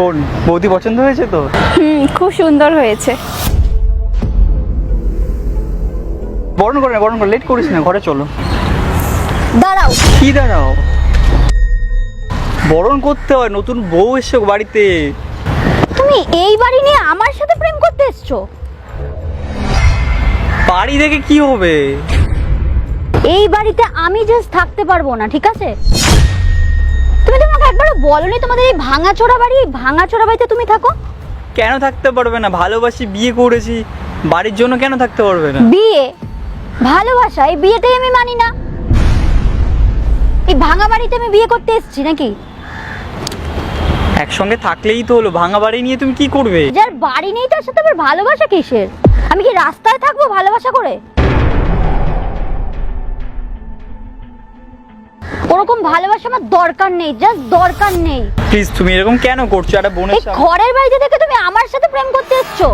বোন বৌদি পছন্দ হয়েছে তো? হুম খুব সুন্দর হয়েছে। বরণ করে না বরণ করে লেট করিস না ঘরে চলো। দাঁড়াও। কি দাঁড়াও? বরণ করতে হয় নতুন বউ এসছে বাড়িতে। তুমি এই বাড়ি নিয়ে আমার সাথে প্রেম করতে এসছো? বাড়ি দেখে কি হবে? এই বাড়িতে আমি জাস্ট থাকতে পারব না ঠিক আছে? তুমি তো আমাকে একবারও বলনি তোমাদের এই ভাঙাচোরা বাড়ি এই ভাঙাচোরা বাড়িতে তুমি থাকো। কেন থাকতে পারবে না? ভালোবাসি বিয়ে করেছি। বাড়ির জন্য কেন থাকতে পারবে না? বিয়ে? ভালোবাসা? এই বিয়েটাই আমি মানি না। এই ভাঙা বাড়িতে আমি বিয়ে করতে এসেছি নাকি? একসঙ্গে থাকলেই তো হলো। ভাঙা বাড়ি নিয়ে তুমি কি করবে? যার বাড়ি নেই তার সাথে আবার ভালোবাসা কিসের? আমি কি রাস্তায় থাকব ভালোবাসা করে? ওরকম ভালোবাসা আমার দরকার নেই জাস্ট দরকার নেই। প্লিজ তুমি এরকম কেন করছ? একটা বোনের এই সামনে ঘরের বাড়িতে থেকে তুমি আমার সাথে প্রেম করতে এসছো?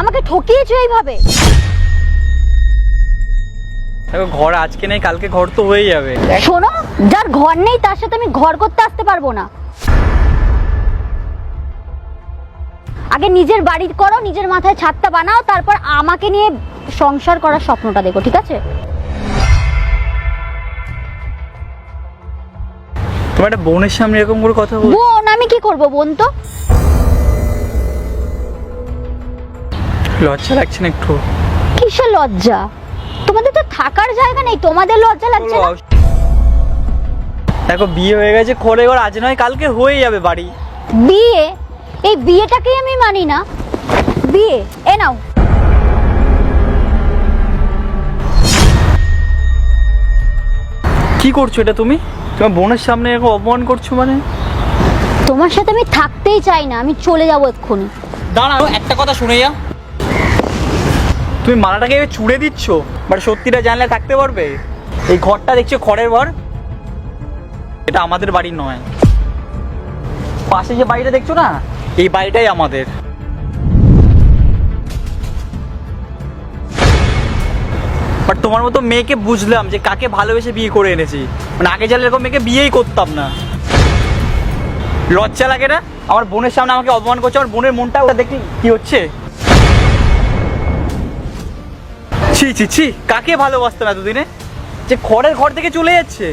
আমাকে ঠকিয়েছো এইভাবে? দেখো, ঘর আজকে নেই কালকে ঘর তো হয়ে যাবে। শোনো যার ঘর নেই তার সাথে আমি ঘর করতে আসতে পারব না। আগে নিজের বাড়ি করো নিজের মাথায় ছাদটা বানাও তারপর আমাকে নিয়ে সংসার করার স্বপ্নটা দেখো ঠিক আছে? তোমার একটা বোনের সামনে এরকম করে কথা বল। বোন আমি কি করব বোন তো? লজ্জা লাগছে না একটু? কিসের লজ্জা? তোমাদের তো থাকার জায়গা নেই তোমাদের লজ্জা লাগছে না? দেখো বিয়ে হয়ে গেছে খরে এবার আজ নয় কালকে হয়ে যাবে বাড়ি। বিয়ে? এই বিয়েটাকেই আমি মানি না। বিয়ে এ নাও। কি করছ এটা তুমি? তোমার বোনের সামনে এরকম অপমান করছ মানে? তোমার সাথে আমি থাকতেই চাই না আমি চলে যাব এক্ষুনি। দাঁড়াও একটা কথা শুনে যা তুমি মালাটাকে এভাবে চুড়ে দিচ্ছ? বাট সত্যিটা জানলে থাকতে পারবে? এই ঘরটা দেখছ খড়ের ঘর? এটা আমাদের বাড়ি নয়। পাশে যে বাড়িটা দেখছ না এই বাড়িটাই আমাদের। বাট তোমার মতো মেয়েকে বুঝলাম যে কাকে ভালোবেসে বিয়ে করে এনেছি। মানে আগে জানলে এরকম মেয়েকে বিয়েই করতাম না। লজ্জা লাগে না? আমার বোনের সামনে আমাকে অপমান করছে, আমার বোনের মনটা, ওটা দেখি কি হচ্ছে? ছি ছি ছি, কাকে ভালোবাসতাম এতদিনে? যে খড়ের ঘর থেকে চলে যাচ্ছে।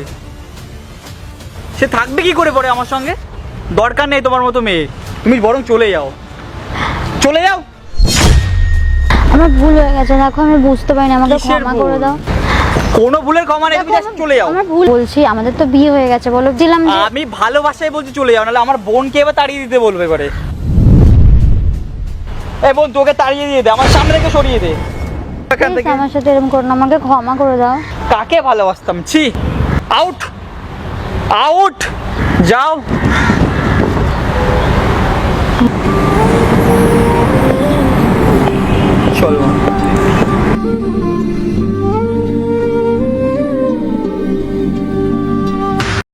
সে থাকবে কি করে পরে আমার সঙ্গে? দরকার নেই তোমার মতো মেয়ে। তুমি বরং চলে যাও। চলে যাও? আমার ভুল হয়ে গেছে। দেখো আমি বুঝতে পারিনি আমাকে কিসের ক্ষমা ভুল? করে দাও। কোনো ভুলের ক্ষমা নেই তুমি দেখো, just চলে যাও। আমার ভুল বলছি আমাদের তো বিয়ে হয়ে গেছে বলো। দিলাম যে আমি ভালোবাসায় বলছি চলে যাও নাহলে আমার বোনকে এবার তাড়িয়ে দিতে বলবে এবারে। এই বোন তোকে তাড়িয়ে দিয়ে দে আমার সামনে থেকে সরিয়ে দে। এখান please থেকে। আমার সাথে এরকম করো না আমাকে ক্ষমা করে দাও। কাকে ভালোবাসতাম? ছি আউট আউট যাও।